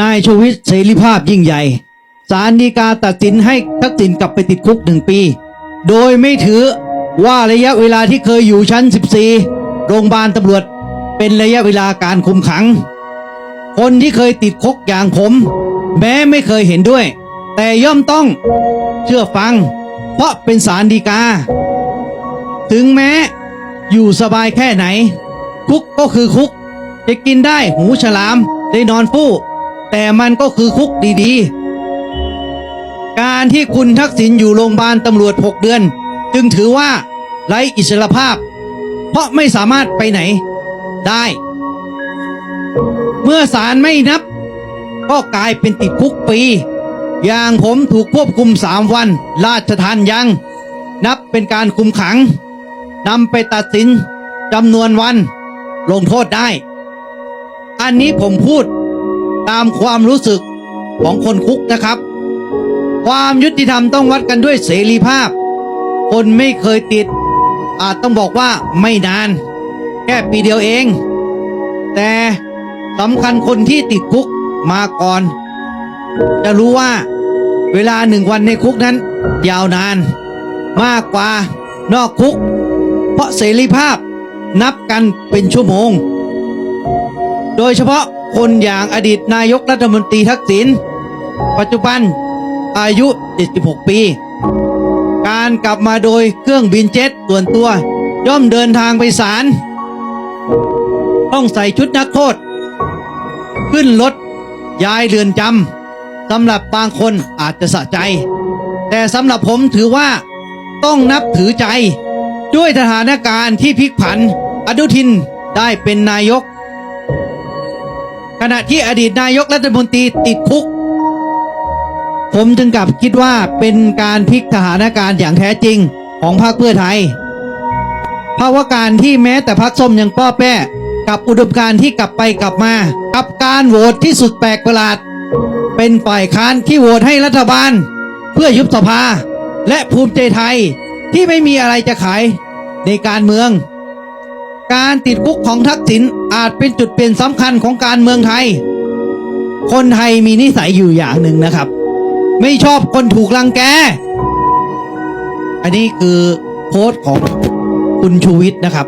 นายชูวิทย์เสรีภาพยิ่งใหญ่ศาลฎีกาตัดสินให้ทักษิณกลับไปติดคุกหนึ่งปี โดยไม่ถือว่าระยะเวลาที่เคยอยู่ชั้น 14 โรงพยาบาลตำรวจ เป็นระยะเวลาการคุมขัง คนที่เคยติดคุกอย่างผม แม้ไม่เคยเห็นด้วย แต่ย่อมต้องเชื่อฟัง เพราะเป็นศาลฎีกา ถึงแม้อยู่สบายแค่ไหน คุกก็คือคุก จะกินได้หูฉลาม ได้นอนฟู่ แต่มันก็คือคุกดีๆ การที่คุณทักษิณอยู่โรงพยาบาลตำรวจ 6 เดือน จึงถือว่าไร้อิสรภาพ เพราะไม่สามารถไปไหนได้ เมื่อศาลไม่นับ ก็กลายเป็นติดคุกปี อย่างผมถูกควบคุมสามวัน ราชทานยัง นับเป็นการคุมขังนำไปตัดสินจำนวนวัน ลงโทษได้ อันนี้ผมพูด ตามความรู้สึกของคนคุกนะครับ ความยุติธรรมต้องวัดกันด้วยเสรีภาพ คนไม่เคยติด อาจต้องบอกว่าไม่นาน แค่ปีเดียวเอง แต่สำคัญคนที่ติดคุกมาก่อน จะรู้ว่าเวลาหนึ่งวันในคุกนั้น ยาวนาน มากกว่านอกคุก เพราะเสรีภาพนับกันเป็นชั่วโมง โดยเฉพาะ คนอย่างอดีตนายกรัฐมนตรีทักษิณปัจจุบันอายุ 76 ปี การกลับมาโดยเครื่องบินเจ็ตส่วนตัว ย่อมเดินทางไปศาลต้องใส่ชุดนักโทษ ขึ้นรถย้ายเรือนจำสำหรับบางคนอาจจะสะใจ แต่สำหรับผมถือว่าต้องนับถือใจ ด้วยสถานการณ์ที่พลิกผัน อนุทินได้เป็นนายก ขณะที่อดีตนายกรัฐมนตรีติดคุก ผมจึงกลับคิดว่าเป็นการพลิกสถานการณ์อย่างแท้จริงของพรรคเพื่อไทย เพราะว่าการที่แม้แต่พรรคส้มยังป้อแป้กับอุดมการณ์ที่กลับไปกลับมา กับการโหวตที่สุดแปลกประหลาด เป็นฝ่ายค้านที่โหวตให้รัฐบาล เพื่อยุบสภาและภูมิใจไทยที่ไม่มีอะไรจะขายในการเมือง การติดคุกของทักษิณอาจเป็นจุดเปลี่ยนสำคัญของการเมืองไทย คนไทยมีนิสัยอยู่อย่างหนึ่งนะครับ ไม่ชอบคนถูกลังแก อันนี้คือโพสต์ของคุณชูวิทย์นะครับ